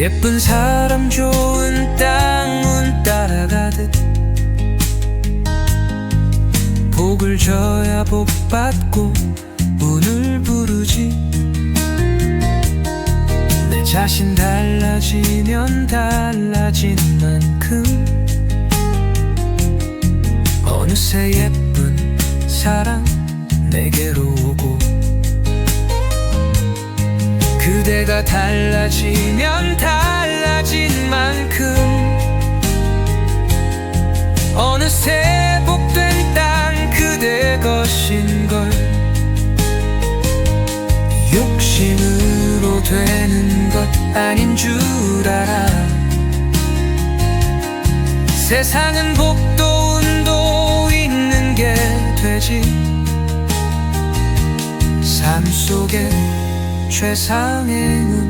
예쁜 사람 좋은 땅운 따라가듯 복을 줘야 복 받고 운을 부르지. 내 자신 달라지면 달라진 만큼 어느새 예쁜 사랑 내게로 오고 그대가 달라지 어느새 복된 땅 그대 것인 걸 욕심으로 되는 것 아닌 줄 알아. 세상은 복도 운도 있는 게 되지. 삶 속에 최상의 운